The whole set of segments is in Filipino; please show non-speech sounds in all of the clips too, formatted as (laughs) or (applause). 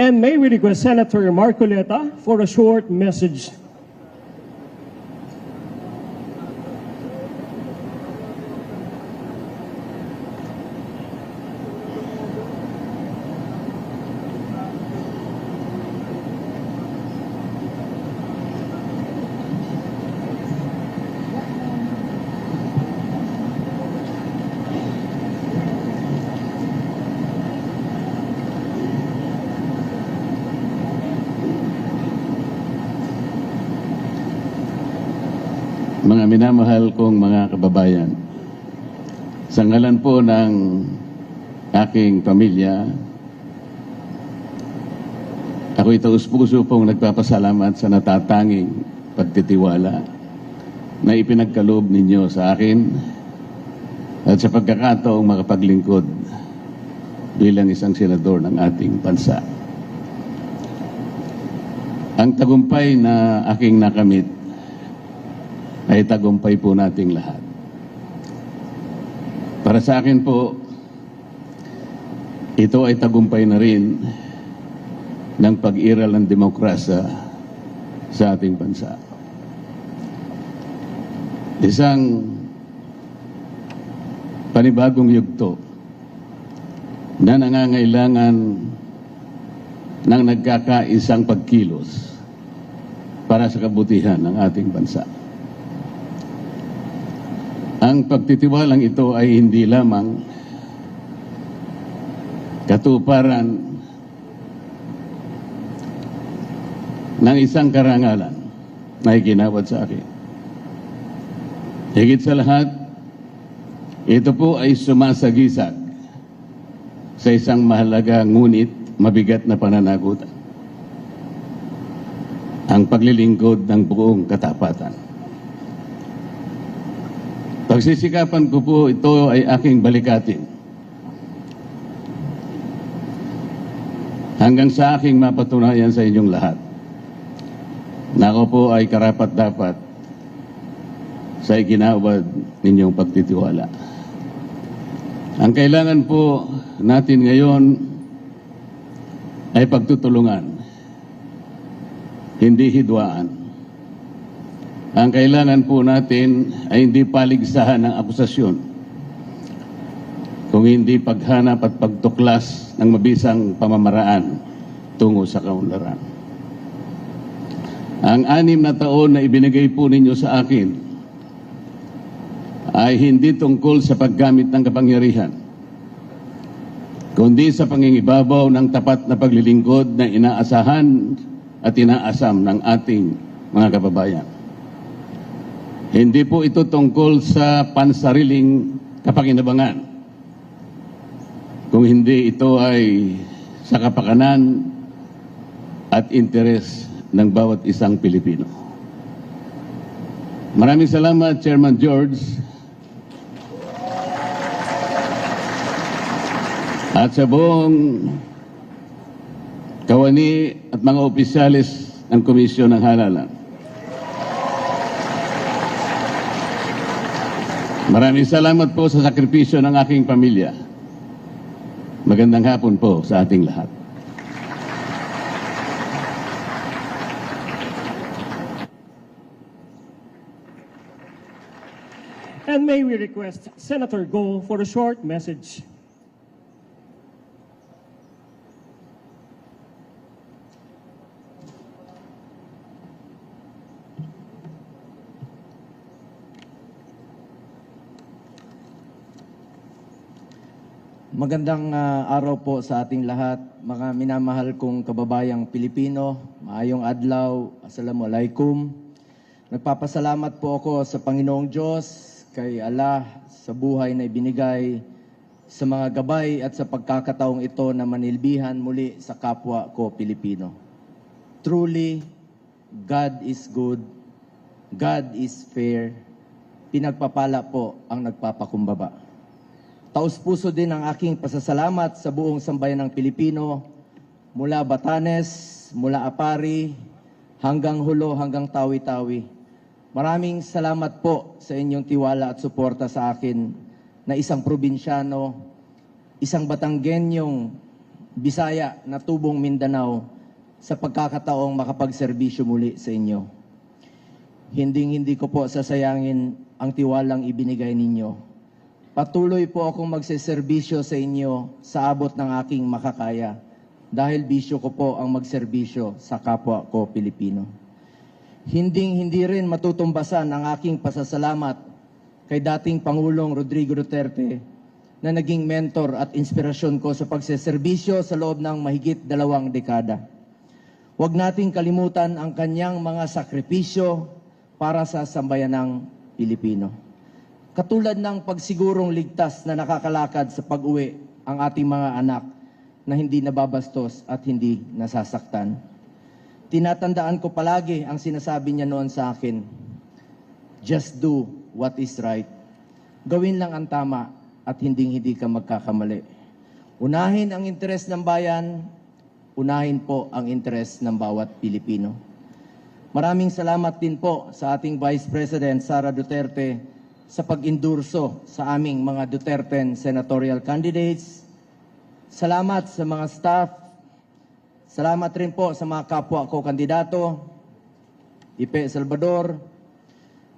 And may we request Senator Marcoleta for a short message. Mga minamahal kong mga kababayan, sa ngalan po ng aking pamilya, ako itaus puso pong nagpapasalamat sa natatanging pagtitiwala na ipinagkaloob ninyo sa akin at sa pagkakataong makapaglingkod bilang isang senador ng ating bansa. Ang tagumpay na aking nakamit ay tagumpay po nating lahat. Para sa akin po, ito ay tagumpay na rin ng pag-iral ng demokrasya sa ating bansa. Isang panibagong yugto na nangangailangan ng nagkakaisang pagkilos para sa kabutihan ng ating bansa. Ang pagtitiwalang ito ay hindi lamang katuparan ng isang karangalan na iginawad sa akin. Higit sa lahat, ito po ay sumasagisag sa isang mahalaga ngunit mabigat na pananagutan. Ang paglilingkod ng buong katapatan. Pagsisikapan ko po ito ay aking balikatin. Hanggang sa aking mapatunayan sa inyong lahat. Na ako po ay karapat dapat sa ikinawad ninyong pagtitiwala. Ang kailangan po natin ngayon ay pagtutulungan, hindi hidwaan. Ang kailangan po natin ay hindi paligsahan ng akusasyon, kung hindi paghanap at pagtuklas ng mabisang pamamaraan tungo sa kaunlaran. Ang anim na taon na ibinigay po ninyo sa akin ay hindi tungkol sa paggamit ng kapangyarihan, kundi sa pangingibabaw ng tapat na paglilingkod na inaasahan at inaasam ng ating mga kababayan. Hindi po ito tungkol sa pansariling kapakinabangan. Kung hindi ito ay sa kapakanan at interes ng bawat isang Pilipino. Maraming salamat, Chairman George. At sa buong kawani at mga opisyalis ng Komisyon ng Halalan. Maraming salamat po sa sakripisyo ng aking pamilya. Magandang hapon po sa ating lahat. And may we request Senator Go for a short message. Magandang ah, araw po sa ating lahat, mga minamahal kong kababayang Pilipino. Maayong adlaw, Assalamualaikum. Nagpapasalamat po ako sa Panginoong Diyos, kay Allah, sa buhay na ibinigay, sa mga gabay at sa pagkakataong ito na manilbihan muli sa kapwa ko Pilipino. Truly, God is good, God is fair, pinagpapala po ang nagpapakumbaba. Taos puso din ang aking pasasalamat sa buong sambayan ng Pilipino, mula Batanes, mula Apari, hanggang Hulo, hanggang Tawi-Tawi. Maraming salamat po sa inyong tiwala at suporta sa akin na isang probinsyano, isang Batanggenyong Bisaya na tubong Mindanao sa pagkakataong makapagserbisyo muli sa inyo. Hinding-hindi ko po sasayangin ang tiwalang ibinigay ninyo. Patuloy po akong magseserbisyo sa inyo sa abot ng aking makakaya dahil bisyo ko po ang magserbisyo sa kapwa ko Pilipino. Hinding-hindi rin matutumbasan ang aking pasasalamat kay dating Pangulong Rodrigo Duterte na naging mentor at inspirasyon ko sa pagseserbisyo sa loob ng mahigit dalawang dekada. Huwag nating kalimutan ang kanyang mga sakripisyo para sa sambayanang Pilipino. Katulad ng pagsigurong ligtas na nakakalakad sa pag-uwi ang ating mga anak na hindi nababastos at hindi nasasaktan. Tinatandaan ko palagi ang sinasabi niya noon sa akin, Just do what is right. Gawin lang ang tama at hindi hindi ka magkakamali. Unahin ang interes ng bayan, unahin po ang interes ng bawat Pilipino. Maraming salamat din po sa ating Vice President Sara Duterte sa pag-endurso sa aming mga Duterte senatorial candidates. Salamat sa mga staff. Salamat rin po sa mga kapwa ko kandidato. Ipe Salvador.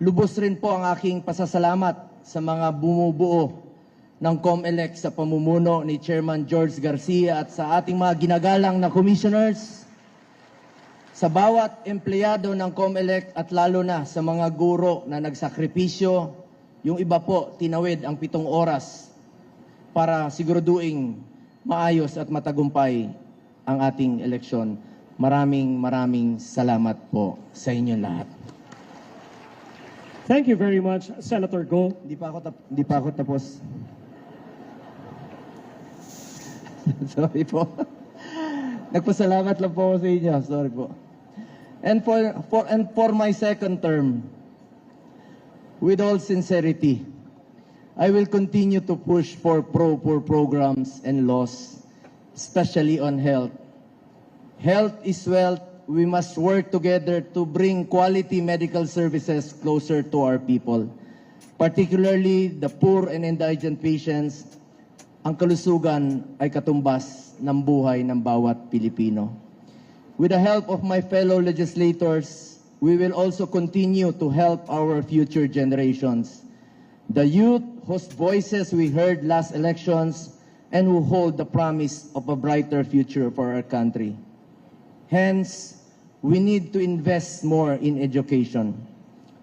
Lubos rin po ang aking pasasalamat sa mga bumubuo ng COMELEC sa pamumuno ni Chairman George Garcia at sa ating mga ginagalang na commissioners sa bawat empleyado ng COMELEC at lalo na sa mga guro na nagsakripisyo, yung iba po tinawid ang pitong oras para siguraduing maayos at matagumpay ang ating eleksyon. Maraming maraming salamat po sa inyo lahat. Thank you very much, Senator Go. Hindi pa ako, tap- hindi pa ako tapos. (laughs) Sorry po. Nagpasalamat lang po sa inyo. Sorry po. And for, for, and for my second term, with all sincerity, I will continue to push for pro-poor programs and laws, especially on health. Health is wealth. We must work together to bring quality medical services closer to our people, particularly the poor and indigent patients. Ang kalusugan ay katumbas ng buhay ng bawat Pilipino. With the help of my fellow legislators, we will also continue to help our future generations. The youth whose voices we heard last elections and who hold the promise of a brighter future for our country. Hence, we need to invest more in education,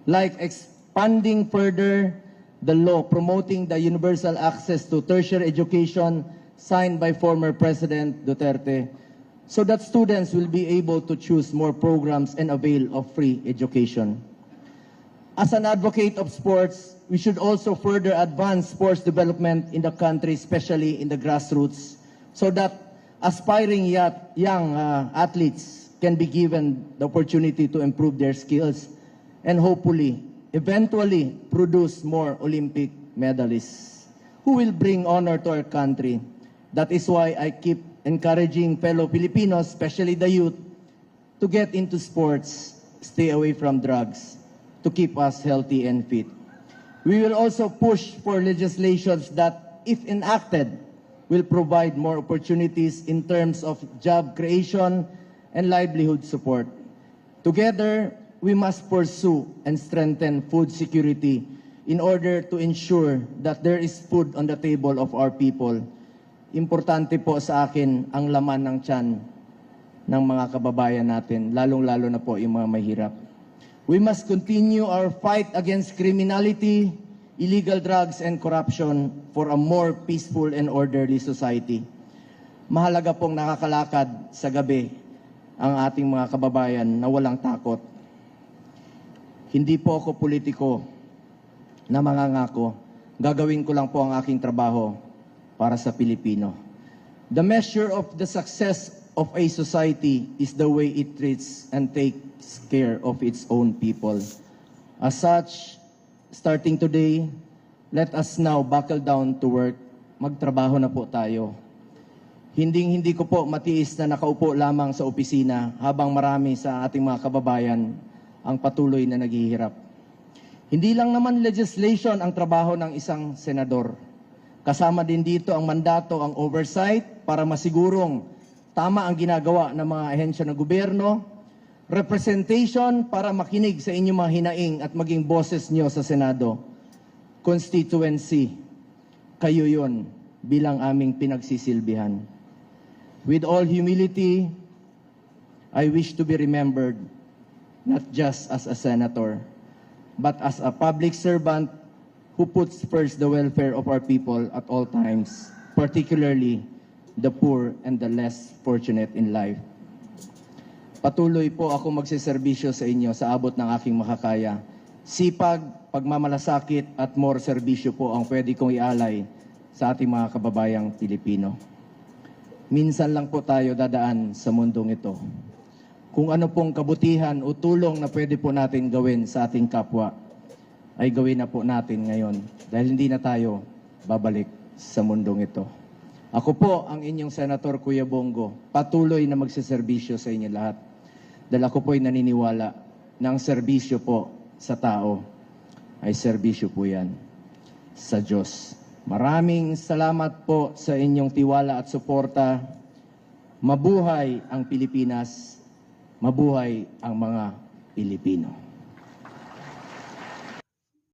like expanding further the law promoting the universal access to tertiary education signed by former President Duterte, so that students will be able to choose more programs and avail of free education. As an advocate of sports, we should also further advance sports development in the country, especially in the grassroots, so that aspiring young uh, athletes can be given the opportunity to improve their skills and hopefully, eventually, produce more Olympic medalists who will bring honor to our country. That is why I keep encouraging fellow Filipinos, especially the youth, to get into sports, stay away from drugs, to keep us healthy and fit. We will also push for legislations that, if enacted, will provide more opportunities in terms of job creation and livelihood support. Together, we must pursue and strengthen food security in order to ensure that there is food on the table of our people. Importante po sa akin ang laman ng tiyan ng mga kababayan natin, lalong-lalo na po yung mga mahirap. We must continue our fight against criminality, illegal drugs, and corruption for a more peaceful and orderly society. Mahalaga pong nakakalakad sa gabi ang ating mga kababayan na walang takot. Hindi po ako politiko na mangangako. Gagawin ko lang po ang aking trabaho para sa Pilipino. The measure of the success of a society is the way it treats and takes care of its own people. As such, starting today, let us now buckle down to work. Magtrabaho na po tayo. Hinding hindi ko po matiis na nakaupo lamang sa opisina habang marami sa ating mga kababayan ang patuloy na naghihirap. Hindi lang naman legislation ang trabaho ng isang senador. Kasama din dito ang mandato, ang oversight, para masigurong tama ang ginagawa ng mga ahensya ng gobyerno, representation para makinig sa inyong mga hinaing at maging boses nyo sa Senado, constituency, kayo yon bilang aming pinagsisilbihan. With all humility, I wish to be remembered not just as a senator, but as a public servant who puts first the welfare of our people at all times, particularly the poor and the less fortunate in life. Patuloy po ako magsiservisyo sa inyo sa abot ng aking makakaya. Sipag, pagmamalasakit at more serbisyo po ang pwede kong ialay sa ating mga kababayang Pilipino. Minsan lang po tayo dadaan sa mundong ito. Kung ano pong kabutihan o tulong na pwede po natin gawin sa ating kapwa, ay gawin na po natin ngayon dahil hindi na tayo babalik sa mundong ito. Ako po ang inyong Senator Kuya Bongo, patuloy na magsiservisyo sa inyo lahat. Dahil ako po'y naniniwala na ang serbisyo po sa tao ay serbisyo po yan sa Diyos. Maraming salamat po sa inyong tiwala at suporta. Mabuhay ang Pilipinas. Mabuhay ang mga Pilipino.